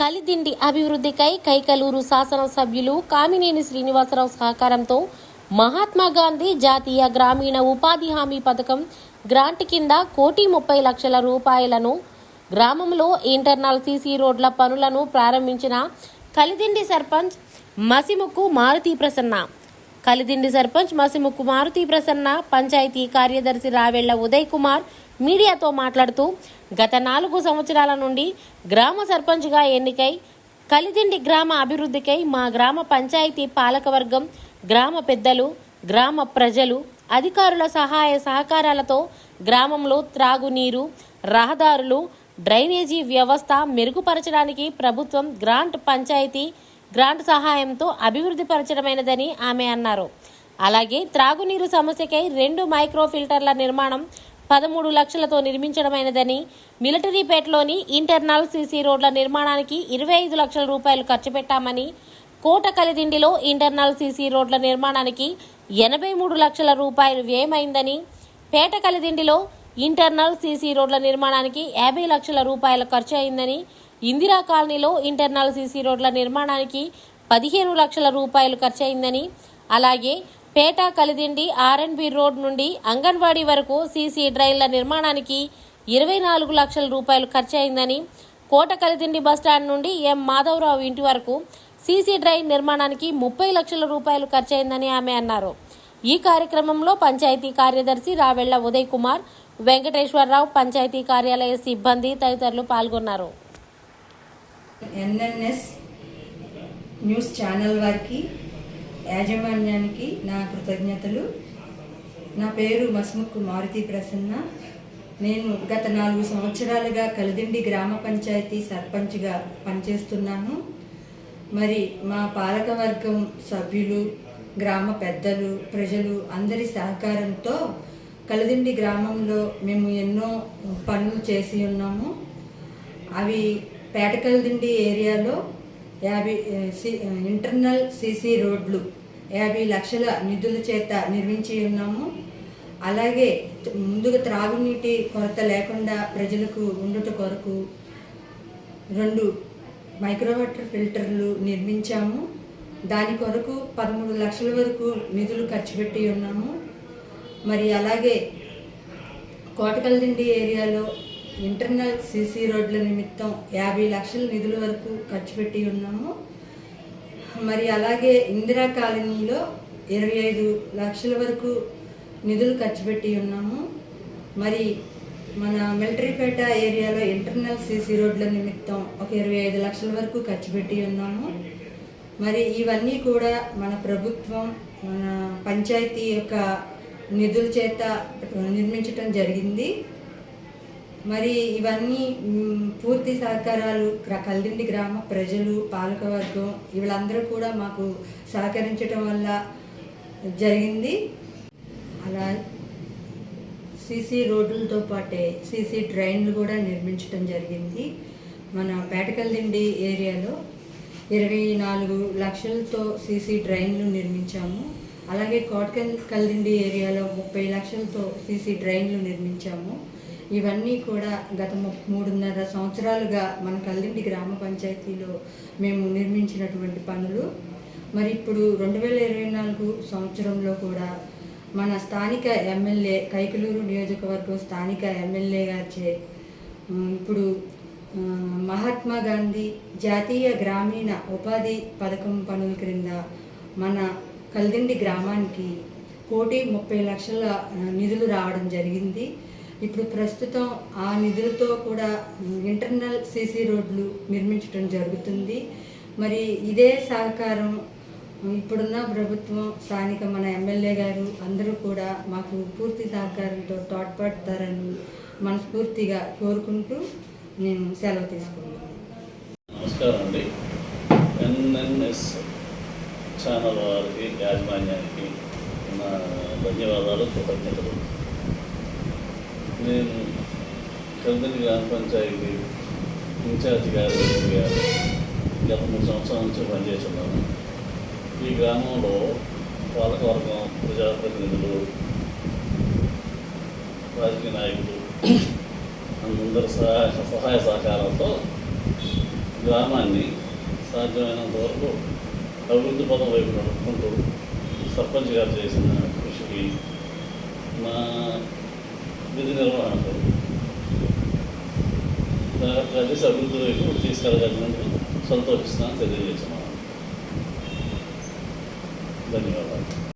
కలిదిండి అభివృద్ధికై కైకలూరు శాసనసభ్యులు కామినేని శ్రీనివాసరావు సహకారంతో మహాత్మా గాంధీ జాతీయ గ్రామీణ ఉపాధి హామీ పథకం గ్రాంట్ కింద కోటి ముప్పై లక్షల రూపాయలను గ్రామంలో ఇంటర్నల్ సీసీ రోడ్ల పనులను ప్రారంభించిన కలిదిండి సర్పంచ్ మసిముక్కు మారుతి ప్రసన్న. కలిదిండి సర్పంచ్ మసిముక్కు మారుతి ప్రసన్న పంచాయతీ కార్యదర్శి రావెళ్ళ ఉదయ్ కుమార్ మీడియాతో మాట్లాడుతూ గత నాలుగు సంవత్సరాల నుండి గ్రామ సర్పంచ్గా ఎన్నికై కలిదిండి గ్రామ అభివృద్ధికై మా గ్రామ పంచాయతీ పాలకవర్గం గ్రామ పెద్దలు గ్రామ ప్రజలు అధికారుల సహాయ సహకారాలతో గ్రామంలో త్రాగునీరు రహదారులు డ్రైనేజీ వ్యవస్థ మెరుగుపరచడానికి ప్రభుత్వం గ్రాంట్ పంచాయతీ గ్రాంట్ సహాయంతో అభివృద్ధి పరచడమైనదని ఆమె అన్నారు. అలాగే త్రాగునీరు సమస్యకై రెండు మైక్రో ఫిల్టర్ల నిర్మాణం పదమూడు లక్షలతో నిర్మించడమైనదని మిలిటరీపేటలోని ఇంటర్నల్ సీసీ రోడ్ల నిర్మాణానికి ఇరవై ఐదు లక్షల రూపాయలు ఖర్చు పెట్టామని కోట కలిదిండిలో ఇంటర్నల్ సీసీ రోడ్ల నిర్మాణానికి ఎనభై మూడు లక్షల రూపాయలు వ్యయమైందని పేట కలిదిండిలో ఇంటర్నల్ సీసీ రోడ్ల నిర్మాణానికి యాభై లక్షల రూపాయల ఖర్చు అయిందని ఇందిరా కాలనీలో ఇంటర్నల్ సీసీ రోడ్ల నిర్మాణానికి పదిహేను లక్షల రూపాయలు ఖర్చు అయిందని అలాగే పేట కలిదిండి ఆర్ఎన్బి రోడ్ నుండి అంగన్వాడీ వరకు సీసీ డ్రైన్ల నిర్మాణానికి ఇరవై నాలుగు లక్షల రూపాయలు ఖర్చయిందని కోట కలిదిండి బస్టాండ్ నుండి ఎం మాధవరావు ఇంటి వరకు సీసీ డ్రైన్ నిర్మాణానికి ముప్పై లక్షల రూపాయలు ఖర్చయిందని ఆమె అన్నారు. ఈ కార్యక్రమంలో పంచాయతీ కార్యదర్శి రావెళ్ళ ఉదయ్ కుమార్ వెంకటేశ్వరరావు పంచాయతీ కార్యాలయ సిబ్బంది తదితరులు పాల్గొన్నారు. ఎన్ఎన్ఎస్ న్యూస్ ఛానల్ వారికి యాజమాన్యానికి నా కృతజ్ఞతలు. నా పేరు మస్ముక్కు మారుతి ప్రసన్న. నేను గత నాలుగు సంవత్సరాలుగా కలిదిండి గ్రామ పంచాయతీ సర్పంచ్గా పనిచేస్తున్నాను. మరి మా పాలకవర్గం సభ్యులు గ్రామ పెద్దలు ప్రజలు అందరి సహకారంతో కలిదిండి గ్రామంలో మేము ఎన్నో పనులు చేసి ఉన్నాము. అవి పేటకల్దిండి ఏరియాలో యాభై సి- ఇంటర్నల్ సీసీ రోడ్లు యాభై లక్షల నిధుల చేత నిర్మించి ఉన్నాము. అలాగే ముందుగా త్రాగునీటి కొరత లేకుండా ప్రజలకు ఉండుట కొరకు రెండు మైక్రోవాటర్ ఫిల్టర్లు నిర్మించాము. దాని కొరకు పదమూడు లక్షల వరకు నిధులు ఖర్చు పెట్టి ఉన్నాము. మరి అలాగే కోటకల్దిండి ఏరియాలో ఇంటర్నల్ సీసీ రోడ్ల నిమిత్తం యాభై లక్షల నిధుల వరకు ఖర్చు పెట్టి ఉన్నాము. మరి అలాగే ఇందిరా కాలనీలో ఇరవై ఐదు లక్షల వరకు నిధులు ఖర్చు పెట్టి ఉన్నాము. మరి మన మిలిటరీపేట ఏరియాలో ఇంటర్నల్ సీసీ రోడ్ల నిమిత్తం ఒక ఇరవై ఐదు లక్షల వరకు ఖర్చు పెట్టి ఉన్నాము. మరి ఇవన్నీ కూడా మన ప్రభుత్వం మన పంచాయతీ యొక్క నిధుల చేత నిర్మించటం జరిగింది. మరి ఇవన్నీ పూర్తి సహకారాలు కల్దిండి గ్రామ ప్రజలు పాలకవర్గం వీళ్ళందరూ కూడా మాకు సహకరించడం వల్ల జరిగింది. అలా సీసీ రోడ్లతో పాటే సీసీ డ్రైన్లు కూడా నిర్మించడం జరిగింది. మన పేటకల్దిండి ఏరియాలో ఇరవై నాలుగు లక్షలతో సీసీ డ్రైన్లు నిర్మించాము. అలాగే కోటకల్ కల్దిండి ఏరియాలో ముప్పై లక్షలతో సీసీ డ్రైన్లు నిర్మించాము. ఇవన్నీ కూడా గత మూడున్నర సంవత్సరాలుగా మన కల్దిండి గ్రామ పంచాయతీలో మేము నిర్మించినటువంటి పనులు. మరి ఇప్పుడు రెండు వేల ఇరవై నాలుగు సంవత్సరంలో కూడా మన స్థానిక ఎమ్మెల్యే కైకలూరు నియోజకవర్గం స్థానిక ఎమ్మెల్యే గారిచే ఇప్పుడు మహాత్మా గాంధీ జాతీయ గ్రామీణ ఉపాధి పథకం పనుల క్రింద మన కల్దిండి గ్రామానికి కోటి ముప్పై లక్షల నిధులు రావడం జరిగింది. ఇప్పుడు ప్రస్తుతం ఆ నిధులతో కూడా ఇంటర్నల్ సీసీ రోడ్లు నిర్మించడం జరుగుతుంది. మరి ఇదే సహకారం ఇప్పుడున్న ప్రభుత్వం స్థానిక మన ఎమ్మెల్యే గారు అందరూ కూడా మాకు పూర్తి సహకారంతో తోడ్పడతారని మనస్ఫూర్తిగా కోరుకుంటూ నేను సెలవు తీసుకుంటాను నమస్కారం అండి. ఎన్ఎన్ఎస్ ఛానల్ వారికి యాజమాన్యానికి నా ధన్యవాదాలు కృతజ్ఞతలు. నేను కలిదిని గ్రామ పంచాయతీ ఇన్ఛార్జ్ కార్యదర్శిగా గత మూడు సంవత్సరాల నుంచి పనిచేస్తున్నాను. ఈ గ్రామంలో పాలకవర్గం ప్రజాప్రతినిధులు రాజకీయ నాయకులు అందరి సహాయ సహాయ సహకారంతో గ్రామాన్ని సాధ్యమైనంత వరకు అభివృద్ధి పదం వైపు నడుపుకుంటూ సర్పంచ్ గారు చేసిన కృషికి మా విధి నిర్వహణకు ప్రదేశ అభివృద్ధి వైపు తీసుకెళ్ళగలిగినందుకు సంతోషిస్తున్నాను తెలియజేస్తున్నాను. ధన్యవాదాలు.